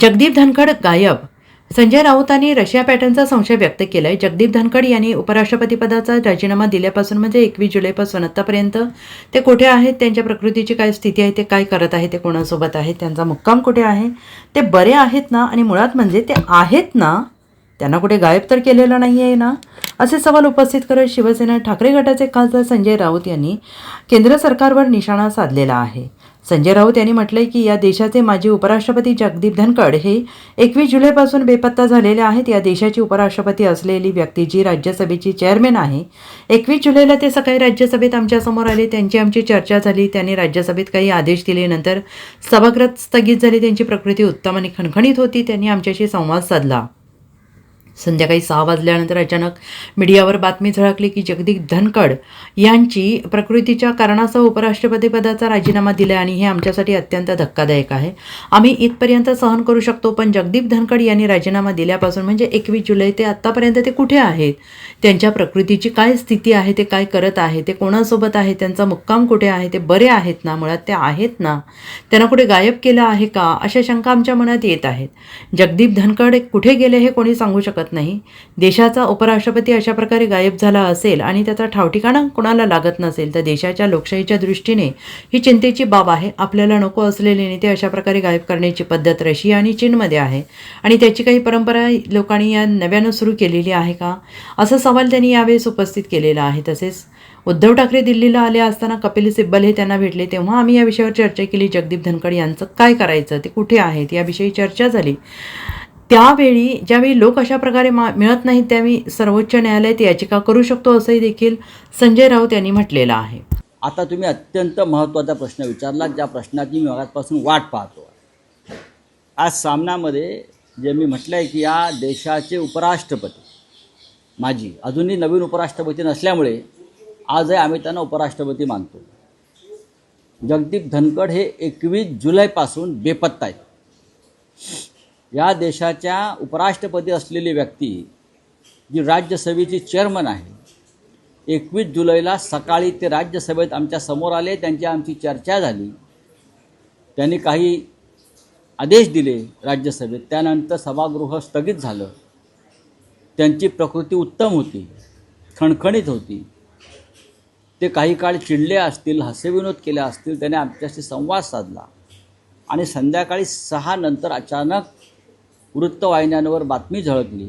जगदीप धनखड गायब. संजय राऊतांनी रशिया पॅटर्नचा संशय व्यक्त केलाय. जगदीप धनखड यांनी उपराष्ट्रपतीपदाचा राजीनामा दिल्यापासून म्हणजे एकवीस जुलैपासून आत्तापर्यंत ते कुठे आहेत त्यांच्या प्रकृतीची काय स्थिती आहे ते काय करत आहे ते कोणासोबत आहे त्यांचा मुक्काम कुठे आहे ते बरे आहेत ना? आणि मुळात म्हणजे ते आहेत ना? त्यांना कुठे गायब तर केलेलं नाही आहे ना? असे सवाल उपस्थित करत शिवसेना ठाकरे गटाचे खासदार संजय राऊत यांनी केंद्र सरकारवर निशाणा साधलेला आहे. संजय राऊत यांनी म्हटलंय की या देशाचे माजी उपराष्ट्रपती जगदीप धनखड हे एकवीस जुलैपासून बेपत्ता झालेले आहेत. या देशाची उपराष्ट्रपती असलेली व्यक्ती जी राज्यसभेची चेअरमॅन आहे एकवीस जुलैला ते सकाळी राज्यसभेत आमच्यासमोर आले. त्यांची आमची चर्चा झाली. त्यांनी राज्यसभेत काही आदेश दिले. नंतर सभागृह स्थगित झाली. त्यांची प्रकृती उत्तम आणि खणखणीत होती. त्यांनी आमच्याशी संवाद साधला. संध्याकाळी सहा वाजल्यानंतर अचानक मीडियावर बातमी झळकली की जगदीप धनखड यांची प्रकृतीच्या कारणासह उपराष्ट्रपतीपदाचा राजीनामा दिला आणि हे आमच्यासाठी अत्यंत धक्कादायक आहे. आम्ही इथपर्यंत सहन करू शकतो पण जगदीप धनखड यांनी राजीनामा दिल्यापासून म्हणजे एकवीस जुलै ते आत्तापर्यंत ते कुठे आहेत? त्यांच्या प्रकृतीची काय स्थिती आहे ते काय करत आहे ते कोणासोबत आहे त्यांचा मुक्काम कुठे आहे ते बरे आहेत ना मुळात ते आहेत ना? त्यांना कुठे गायब केलं आहे का? अशा शंका आमच्या मनात येत आहेत. जगदीप धनखड कुठे गेले हे कोणी सांगू शकत नाही. देशाचा उपराष्ट्रपती अशा प्रकारे गायब झाला असेल आणि त्याचा ठावठिकाणा कोणाला लागत नसेल तर देशाच्या लोकशाहीच्या दृष्टीने ही चिंतेची बाब आहे. आपल्याला नको असलेले नेते अशा प्रकारे गायब करण्याची पद्धत रशिया आणि चीनमध्ये आहे. आणि त्याची काही परंपरा लोकांनी या नव्यानं सुरू केलेली आहे का? असा सवाल त्यांनी यावेळेस उपस्थित केलेला आहे. तसेच उद्धव ठाकरे दिल्लीला आले असताना कपिल सिब्बल हे त्यांना भेटले तेव्हा आम्ही या विषयावर चर्चा केली. जगदीप धनखड यांचं काय करायचं? ते कुठे आहेत? याविषयी चर्चा झाली. त्यावेळी ज्यावेळी लोक अशा प्रकारे मा मिळत नाहीत त्यावेळी सर्वोच्च न्यायालयात याचिका करू शकतो असंही देखील संजय राऊत यांनी म्हटलेलं आहे. आता तुम्ही अत्यंत महत्त्वाचा प्रश्न विचारला ज्या प्रश्नाची मी मगाचपासून वाट पाहतो. आज सामनामध्ये जे मी म्हटलं आहे की या देशाचे उपराष्ट्रपती माझी अजूनही नवीन उपराष्ट्रपती नसल्यामुळे आजही आम्ही त्यांना उपराष्ट्रपती मानतो. जगदीप धनखड हे एकवीस जुलैपासून बेपत्ता आहेत. या देशाच्या उपराष्ट्रपती असलेली व्यक्ती जी राज्यसभेची चेअरमन आहे एकवीस जुलैला सकाळी ते राज्यसभेत आमच्यासमोर आले त्यांची आमची चर्चा झाली. त्यांनी काही आदेश दिले राज्यसभेत. त्यानंतर सभागृह स्थगित झालं. त्यांची प्रकृती उत्तम होती खणखणीत होती. ते काही काळ चिडले असतील हास्यविनोद केले असतील त्याने आमच्याशी संवाद साधला. आणि संध्याकाळी सहा नंतर अचानक वृत्तवाहिन्यांवर बातमी झळकली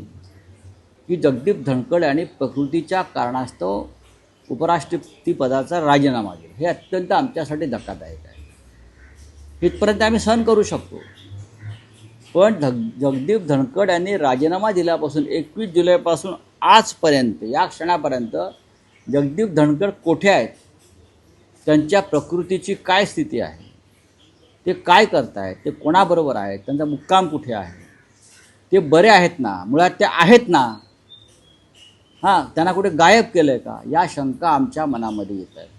की जगदीप धनकड यांनी प्रकृतीच्या कारणास्तव उपराष्ट्रपतीपदाचा राजीनामा दिला. हे अत्यंत आमच्यासाठी धक्कादायक आहे. इथपर्यंत आम्ही सहन करू शकतो. पण धग जगदीप धनकड यांनी राजीनामा दिल्यापासून एकवीस जुलैपासून आजपर्यंत या क्षणापर्यंत जगदीप धनकड कोठे आहेत? त्यांच्या प्रकृतीची काय स्थिती आहे? ते काय करतायत? ते कोणाबरोबर आहेत? त्यांचा मुक्काम कुठे आहे? ते बरे आहेत ना मुळात ते आहेत ना. हां त्यांना कुठे गायब केलं आहे का? या शंका आमच्या मनामध्ये येत आहेत.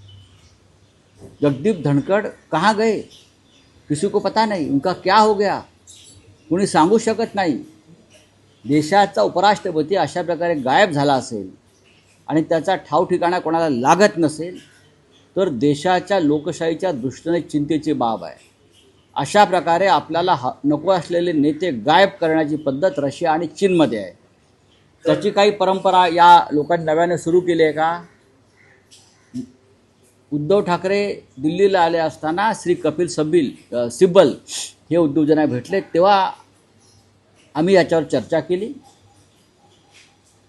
जगदीप धनखड कहाँ गए? किसी को पता नाही उनका क्या हो गया? कोणी सांगू शकत नाही. देशाचा उपराष्ट्रपती अशा प्रकारे गायब झाला असेल आणि त्याचा ठाव ठिकाणा कोणाला लागत नसेल तर देशाच्या लोकशाहीच्या दृष्टीने चिंतेची बाब आहे. अशा प्रकारे आपल्याला ह नको असलेले नेते गायब करण्याची पद्धत रशिया आणि चीनमध्ये आहे. त्याची काही परंपरा या लोकांनी नव्याने सुरू केली आहे का? उद्धव ठाकरे दिल्लीला आले असताना श्री कपिल सबिल सिब्बल हे उद्योजना भेटले. तेव्हा आम्ही याच्यावर चर्चा केली.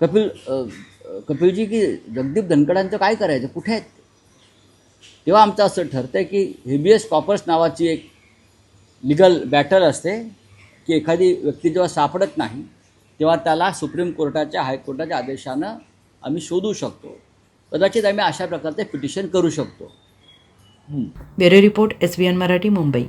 कपिल कपिलजी की जगदीप धनकडांचं काय करायचं? कुठे आहेत? तेव्हा आमचं असं ठरतं आहे की हेबियस कॉपर्स नावाची एक लिगल बॅटल असते की एखादी व्यक्ती जेव्हा सापडत नाही तेव्हा त्याला सुप्रीम कोर्टाच्या हायकोर्टाच्या आदेशानं आम्ही शोधू शकतो. कदाचित आम्ही अशा प्रकारचे पिटिशन करू शकतो. Bureau report S B N Marathi Mumbai.